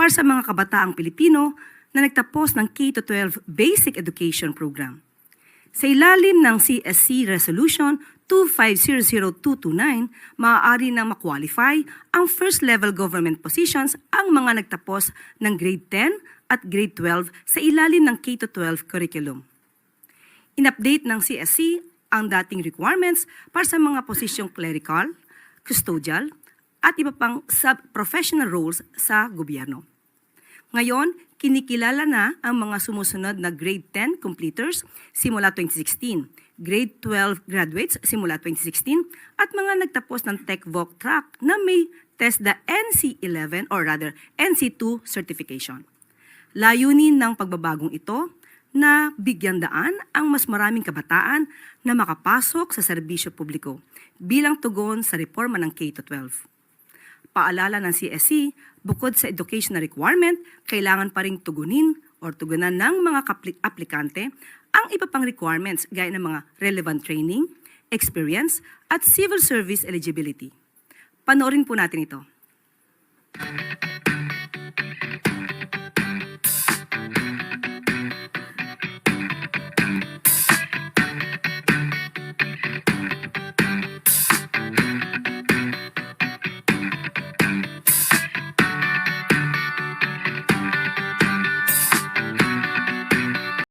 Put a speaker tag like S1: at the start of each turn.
S1: para sa mga kabataang Pilipino na nagtapos ng K-12 Basic Education Program. Sa ilalim ng CSC Resolution 2500229, maaari nang makwalify ang first-level government positions ang mga nagtapos ng grade 10 at grade 12 sa ilalim ng K-12 curriculum. In-update ng CSC ang dating requirements para sa mga posisyong clerical, custodial, at iba pang sub-professional roles sa gobyerno. Ngayon, kinikilala na ang mga sumusunod na grade 10 completers simula 2016, grade 12 graduates simula 2016, at mga nagtapos ng TechVoc track na may TESDA NC11 or rather NC2 certification. Layunin ng pagbabagong ito na bigyan daan ang mas maraming kabataan na makapasok sa serbisyo publiko bilang tugon sa reforma ng K-12. Paalala ng CSC, bukod sa educational requirement, kailangan pa ring tugunin or tugunan ng mga aplikante ang iba pang requirements gaya ng mga relevant training, experience, at civil service eligibility. Panoorin po natin ito.